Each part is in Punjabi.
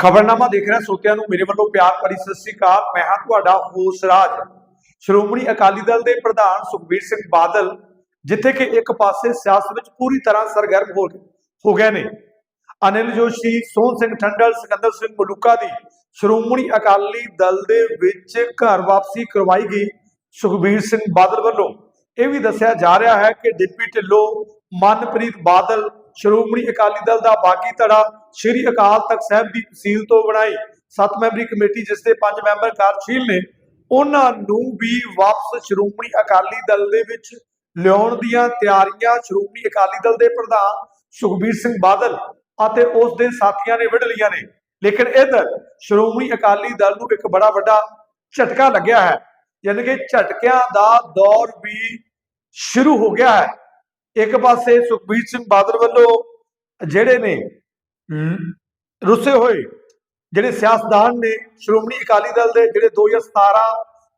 ਖਬਰਨਾਮਾ ਦੇਖ ਰਿਹਾ ਸੋਤਿਆਂ ਨੂੰ ਮੇਰੇ ਵੱਲੋਂ ਪਿਆਰ ਭਰੀ ਸਤਿ ਸ੍ਰੀ ਅਕਾਲ। ਮੈਂ ਹਾਂ ਤੁਹਾਡਾ ਹੋਸ ਰਾਜ। ਸ਼੍ਰੋਮਣੀ ਅਕਾਲੀ ਦਲ ਦੇ ਪ੍ਰਧਾਨ ਸੁਖਬੀਰ ਸਿੰਘ ਬਾਦਲ ਜਿੱਥੇ ਕਿ ਇੱਕ ਪਾਸੇ ਸਿਆਸਤ ਵਿੱਚ ਪੂਰੀ ਤਰ੍ਹਾਂ ਸਰਗਰਮ ਹੋ ਹੋ ਗਏ ਨੇ। ਅਨਿਲ ਜੋਸ਼ੀ, ਸੋਹਣ ਸਿੰਘ ਠੰਡਲ, ਸਿਕੰਦਰ ਸਿੰਘ ਮਲੂਕਾ ਦੀ ਸ਼੍ਰੋਮਣੀ ਅਕਾਲੀ ਦਲ ਦੇ ਵਿੱਚ ਘਰ ਵਾਪਸੀ ਕਰਵਾਈ ਗਈ ਸੁਖਬੀਰ ਸਿੰਘ ਬਾਦਲ ਵੱਲੋਂ। ਇਹ ਵੀ ਦੱਸਿਆ ਜਾ ਰਿਹਾ ਹੈ ਕਿ ਡਿਪਟੀ ਢਿੱਲੋਂ ਮਨਪ੍ਰੀਤ ਬਾਦਲ ਸ਼੍ਰੋਮਣੀ ਅਕਾਲੀ ਦਲ ਦਾ ਬਾਗੀ ਧੜਾ ਸ਼੍ਰੀ ਅਕਾਲ ਤਖਤ ਸਾਹਿਬ ਦੀ ਤਹਿਸੀਲ ਤੋਂ ਬਣਾਈ। ਸੱਤ ਮੈਂਬਰੀ ਕਮੇਟੀ, ਜਿਸ ਦੇ ਪੰਜ ਮੈਂਬਰ ਕਾਰਜਸ਼ੀਲ ਨੇ, ਉਹਨਾਂ ਨੂੰ ਵੀ ਵਾਪਸ ਸ਼੍ਰੋਮਣੀ ਅਕਾਲੀ ਦਲ ਦੇ ਵਿੱਚ ਲਿਆਉਣ ਦੀਆਂ ਤਿਆਰੀਆਂ ਸ਼੍ਰੋਮਣੀ ਅਕਾਲੀ ਦਲ ਦੇ ਪ੍ਰਧਾਨ ਸੁਖਬੀਰ ਸਿੰਘ ਬਾਦਲ ਅਤੇ ਉਸ ਦੇ ਸਾਥੀਆਂ ਨੇ ਵਿੜ ਲਈਆਂ ਨੇ। ਲੇਕਿਨ ਇਧਰ ਸ਼੍ਰੋਮਣੀ ਅਕਾਲੀ ਦਲ ਨੂੰ ਇੱਕ ਬੜਾ ਵੱਡਾ ਝਟਕਾ ਲੱਗਿਆ ਹੈ, ਯਾਨੀ ਕਿ ਝਟਕਿਆਂ ਦਾ ਦੌਰ ਵੀ ਸ਼ੁਰੂ ਹੋ ਗਿਆ ਹੈ। ਇੱਕ ਪਾਸੇ ਸੁਖਬੀਰ ਸਿੰਘ ਬਾਦਲ ਵੱਲੋਂ ਜਿਹੜੇ ਨੇ ਲ- ਰੁੱਸੇ ਹੋਏ ਜਿਹੜੇ ਸਿਆਸਤਦਾਨ ਨੇ ਸ਼੍ਰੋਮਣੀ ਅਕਾਲੀ ਦਲ ਦੇ ਜਿਹੜੇ 2017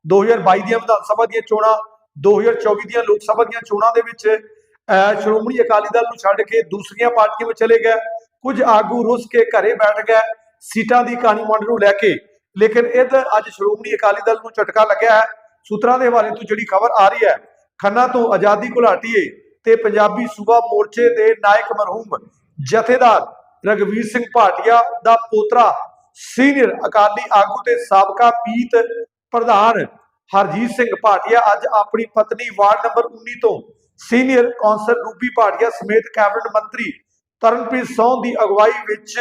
2022 ਦੀਆਂ ਵਿਧਾਨ ਸਭਾ ਦੀਆਂ ਚੋਣਾਂ 2024 ਦੀਆਂ ਲੋਕ ਸਭਾ ਦੀਆਂ ਚੋਣਾਂ ਦੇ ਵਿੱਚ ਅਹ, ਸ਼੍ਰੋਮਣੀ ਅਕਾਲੀ ਦਲ ਨੂੰ ਛੱਡ ਕੇ ਦੂਸਰੀਆਂ ਪਾਰਟੀਆਂ ਵਿੱਚ ਚਲੇ ਗਏ ਕੁਝ ਆਗੂ ਰੁੱਸ ਕੇ ਘਰੇ ਬੈਠ ਗਏ ਸੀਟਾਂ ਦੀ ਕਹਾਣੀ ਮੰਡ ਨੂੰ ਲੈ ਕੇ। ਲੇਕਿਨ ਇੱਧਰ ਅੱਜ ਸ਼੍ਰੋਮਣੀ ਅਕਾਲੀ ਦਲ ਨੂੰ ਝਟਕਾ ਲੱਗਿਆ ਹੈ। ਸੂਤਰਾਂ ਦੇ ਹਵਾਲੇ ਤੋਂ ਜਿਹੜੀ ਖਬਰ ਆ ਰਹੀ ਹੈ ਖੰਨਾ ਤੋਂ ਆਜ਼ਾਦੀ ਘੁਲਾਟੀਏ। ਤੇ ਪੰਜਾਬੀ ਸੂਬਾ ਮੋਰਚੇ ਦੇ ਨਾਇਕ ਮਰਹੂਮ ਜਥੇਦਾਰ ਰਗਵੀਰ ਸਿੰਘ ਭਾਟੀਆ ਦਾ ਪੋਤਰਾ ਸੀਨੀਅਰ ਅਕਾਲੀ ਆਗੂ ਤੇ ਸਾਬਕਾ ਪੀਤ ਪ੍ਰਧਾਨ ਹਰਜੀਤ ਸਿੰਘ ਭਾਟੀਆ ਅੱਜ ਆਪਣੀ ਪਤਨੀ ਵਾਰਡ ਨੰਬਰ 19 ਤੋਂ ਸੀਨੀਅਰ ਕੌਂਸਲ ਰੂਬੀ ਭਾਟੀਆ ਸਮੇਤ ਕੈਬਨਿਟ ਮੰਤਰੀ ਤਰਨਪ੍ਰੀਤ ਸੌਂ ਦੀ ਅਗਵਾਈ ਵਿੱਚ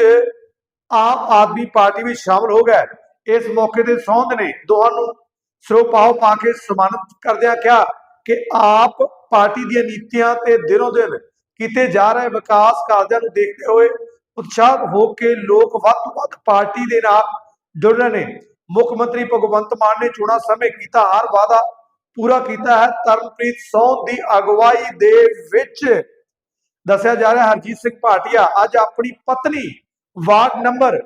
ਆਮ ਆਦਮੀ ਪਾਰਟੀ ਵਿੱਚ ਸ਼ਾਮਲ ਹੋ ਗਏ। ਇਸ ਮੌਕੇ ਤੇ ਸੌਂਦ ਨੇ ਦੋਹਾਂ ਨੂੰ ਸਰੋਪਾਓ ਪਾ ਕੇ ਸਨਮਾਨਿਤ ਕਰਦਿਆਂ ਕਿਹਾ ਕਿ ਆਪ ਪਾਰਟੀ ਦੀਆਂ ਨੀਤੀਆਂ ਤੇ ਦਿਨੋਂ ਦਿਨ ਕੀਤੇ ਜਾ ਰਹੇ ਵਿਕਾਸ ਕਾਰਜਾਂ ਨੂੰ ਦੇਖਦੇ ਹੋਏ ਉਤਸ਼ਾਹ ਹੋ ਕੇ ਲੋਕ ਵੱਧ ਤੋਂ ਵੱਧ ਪਾਰਟੀ ਦੇ ਨਾਲ ਜੁੜ ਰਹੇ ਨੇ। ਮੁੱਖ ਮੰਤਰੀ ਭਗਵੰਤ ਮਾਨ ਨੇ ਚੋਣਾਂ ਸਮੇਂ ਕੀਤਾ ਹਰ ਵਾਅਦਾ ਪੂਰਾ ਕੀਤਾ ਹੈ। ਤਰਨਪ੍ਰੀਤ ਸੌਂ ਦੀ ਅਗਵਾਈ ਦੇ ਵਿੱਚ ਦੱਸਿਆ ਜਾ ਰਿਹਾ, ਹਰਜੀਤ ਸਿੰਘ ਭਾਟੀਆ ਅੱਜ ਆਪਣੀ ਪਤਨੀ ਵਾਰਡ ਨੰਬਰ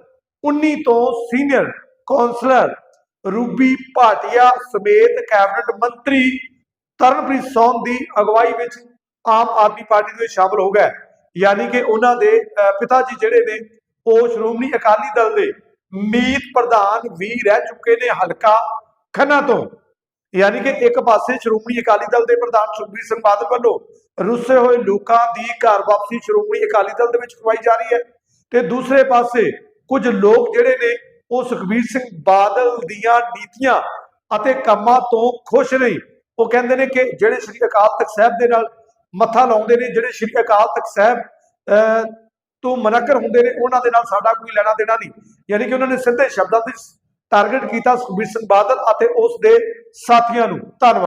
19 ਤੋਂ ਸੀਨੀਅਰ ਕੌਂਸਲਰ ਰੂਬੀ ਭਾਟੀਆ ਸਮੇਤ ਕੈਬਨਿਟ ਮੰਤਰੀ ਤਰਨਪ੍ਰੀਤ ਸੌਂਦ ਦੀ ਅਗਵਾਈ ਵਿੱਚ ਆਮ ਆਦਮੀ ਪਾਰਟੀ ਦੇ ਵਿੱਚ ਸ਼ਾਮਲ ਹੋ ਗਏ ਯਾਨੀ ਕਿ ਉਹਨਾਂ ਦੇ ਅਹ, ਪਿਤਾ ਜੀ ਜਿਹੜੇ ਨੇ ਉਹ ਸ਼੍ਰੋਮਣੀ ਅਕਾਲੀ ਦਲ ਦੇ ਮੀਤ ਪ੍ਰਧਾਨ ਵੀ ਰਹਿ ਚੁੱਕੇ ਨੇ ਹਲਕਾ ਖੰਨਾ ਤੋਂ। ਯਾਨੀ ਕਿ ਇੱਕ ਪਾਸੇ ਸ਼੍ਰੋਮਣੀ ਅਕਾਲੀ ਦਲ ਦੇ ਪ੍ਰਧਾਨ ਸੁਖਬੀਰ ਸਿੰਘ ਬਾਦਲ ਵੱਲੋਂ ਰੁੱਸੇ ਹੋਏ ਲੋਕਾਂ ਦੀ ਘਰ ਵਾਪਸੀ ਸ਼੍ਰੋਮਣੀ ਅਕਾਲੀ ਦਲ ਦੇ ਵਿੱਚ ਕਰਵਾਈ ਜਾ ਰਹੀ ਹੈ ਤੇ ਦੂਸਰੇ ਪਾਸੇ ਕੁਝ ਲੋਕ ਜਿਹੜੇ ਨੇ ਉਹ ਸੁਖਬੀਰ ਸਿੰਘ ਬਾਦਲ ਦੀਆਂ ਨੀਤੀਆਂ ਅਤੇ ਕੰਮਾਂ ਤੋਂ ਖੁਸ਼ ਨਹੀਂ ਉਹ ਕਹਿੰਦੇ ਨੇ ਕਿ ਜਿਹੜੇ ਸ੍ਰੀ ਅਕਾਲ ਤਖਤ ਸਾਹਿਬ ਦੇ ਨਾਲ ਮੱਥਾ ਲਾਉਂਦੇ ਨੇ ਜਿਹੜੇ ਸ੍ਰੀ ਅਕਾਲ ਤਖਤ ਸਾਹਿਬ ਅਹ, ਤੋਂ ਮਨਕਰ ਹੁੰਦੇ ਨੇ ਉਹਨਾਂ ਦੇ ਨਾਲ ਸਾਡਾ ਕੋਈ ਲੈਣਾ ਦੇਣਾ ਨਹੀਂ। ਯਾਨੀ ਕਿ ਉਹਨਾਂ ਨੇ ਸਿੱਧੇ ਸ਼ਬਦਾਂ ਤੇ ਟਾਰਗੇਟ ਕੀਤਾ ਸੁਖਬੀਰ ਸਿੰਘ ਬਾਦਲ ਅਤੇ ਉਸ ਦੇ ਸਾਥੀਆਂ ਨੂੰ। ਧੰਨਵਾਦ।